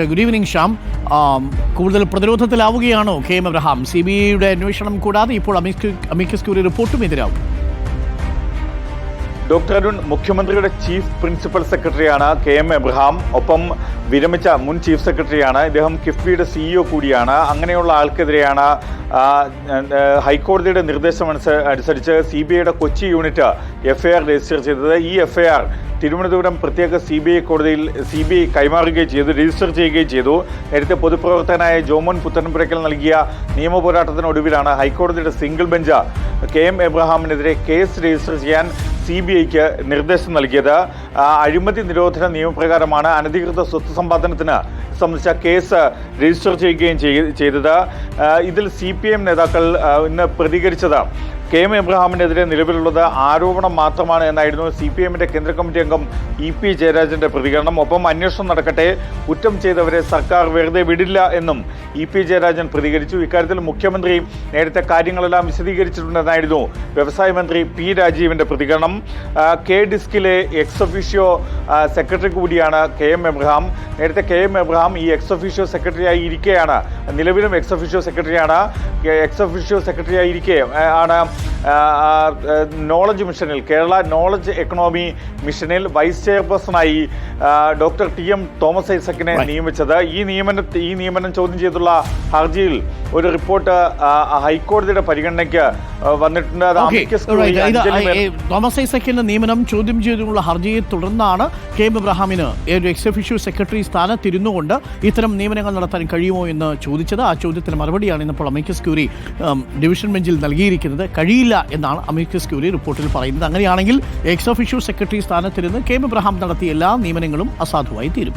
Good evening Shyam കൂടുതൽ പ്രതിരോധത്തിലാവുകയാണോ K M Abraham C B ഐയുടെ അന്വേഷണം കൂടാതെ ഇപ്പോൾ അമിക്കസ് ക്യൂറി റിപ്പോർട്ടും എതിരാവും ഡോക്ടർ അരുൺ മുഖ്യമന്ത്രിയുടെ ചീഫ് പ്രിൻസിപ്പൽ സെക്രട്ടറിയാണ് കെ എം എബ്രഹാം ഒപ്പം വിരമിച്ച മുൻ ചീഫ് സെക്രട്ടറിയാണ്. ഇദ്ദേഹം കിഫ്ബിയുടെ സിഇഒ കൂടിയാണ്. അങ്ങനെയുള്ള ആൾക്കെതിരെയാണ് ഹൈക്കോടതിയുടെ നിർദ്ദേശം അനുസ- അനുസരിച്ച് സി ബി ഐയുടെ കൊച്ചി യൂണിറ്റ് എഫ്ഐആർ രജിസ്റ്റർ ചെയ്തത്. ഈ എഫ്ഐആർ തിരുവനന്തപുരം പ്രത്യേക സി ബി ഐ കോടതിയിൽ സി ബി ഐ കൈമാറുകയും ചെയ്തു രജിസ്റ്റർ ചെയ്യുകയും ചെയ്തു. നേരത്തെ പൊതുപ്രവർത്തകനായ ജോമോൻ പുത്തൻപുരയ്ക്കൽ നൽകിയ നിയമപോരാട്ടത്തിനൊടുവിലാണ് ഹൈക്കോടതിയുടെ സിംഗിൾ ബെഞ്ച് കെ എം എബ്രഹാമിനെതിരെ കേസ് രജിസ്റ്റർ ചെയ്യാൻ സി ബി ഐക്ക് നിർദ്ദേശം നൽകിയത്. അഴിമതി നിരോധന നിയമപ്രകാരമാണ് അനധികൃത സ്വത്ത് സമ്പാദനത്തിന് സംബന്ധിച്ച കേസ് രജിസ്റ്റർ ചെയ്യുകയും ചെയ്- ചെയ്തത്. ഇതിൽ സി പി എം നേതാക്കൾ ഇന്ന് പ്രതികരിച്ചത്. കെ എം എബ്രഹാമിനെതിരെ നിലവിലുള്ളത് ആരോപണം മാത്രമാണ് എന്നായിരുന്നു സി പി എമ്മിന്റെ കേന്ദ്ര കമ്മിറ്റി അംഗം ഇ പി ജയരാജന്റെ പ്രതികരണം. ഒപ്പം അന്വേഷണം നടക്കട്ടെ കുറ്റം ചെയ്തവരെ സർക്കാർ വെറുതെ വിടില്ല എന്നും ഇ പി ജയരാജൻ പ്രതികരിച്ചു. ഇക്കാര്യത്തിൽ മുഖ്യമന്ത്രി നേരത്തെ കാര്യങ്ങളെല്ലാം വിശദീകരിച്ചിട്ടുണ്ടെന്നായിരുന്നു വ്യവസായ മന്ത്രി പി രാജീവിന്റെ പ്രതികരണം. കെ ഡിസ്കിലെ എക്സ് ഒഫീഷ്യോ സെക്രട്ടറി കൂടിയാണ് കെ എം എബ്രഹാം. നേരത്തെ കെ എം എബ്രഹാം ഈ എക്സ് ഒഫീഷ്യോ സെക്രട്ടറിയായി ഇരിക്കെയാണ്. നിലവിലും എക്സ് ഒഫീഷ്യോ സെക്രട്ടറിയാണ് എക്സ് ഒഫീഷ്യോ സെക്രട്ടറിയായി ഇരിക്കെ ആണ്. നോളജ് മിഷനിൽ കേരള നോളജ് എക്കണോമി മിഷനിൽ വൈസ് ചെയർപേഴ്സണായി ഡോക്ടർ ടി എം തോമസ് ഐസക്കിനെ നിയമിച്ചത്. ഈ നിയമന ഈ നിയമനം ചോദ്യം ചെയ്തുള്ള ഹർജിയിൽ ഒരു റിപ്പോർട്ട് ഹൈക്കോടതിയുടെ പരിഗണനയ്ക്ക് വന്നിട്ടുണ്ട്. തോമസ് ഐസക്കിന്റെ നിയമനം ചോദ്യം ചെയ്തുള്ള ഹർജിയെ തുടർന്നാണ് കെ എം ഇബ്രാഹാമിന് ഒരു സെക്രട്ടറി സ്ഥാനം സെക്രട്ടറി സ്ഥാനത്തിരുന്നുകൊണ്ട് ഇത്തരം നിയമനങ്ങൾ നടത്താൻ കഴിയുമോ എന്ന് ചോദിച്ചത്. ആ ചോദ്യത്തിന് മറുപടിയാണ് ഇന്നിപ്പോൾ അമേക്കസ് ക്യൂറി ഡിവിഷൻ ബെഞ്ചിൽ നൽകിയിരിക്കുന്നത്. കഴിയില്ല എന്നാണ് അമിക്കസ് ക്യൂരി റിപ്പോർട്ടിൽ പറയുന്നത്. അങ്ങനെയാണെങ്കിൽ എക്സ് ഓഫീഷ്യൽ സെക്രട്ടറി സ്ഥാനത്തിരുന്ന് കെ എം ഇബ്രഹാം നടത്തിയ എല്ലാ നിയമനങ്ങളും അസാധുവായി തീരും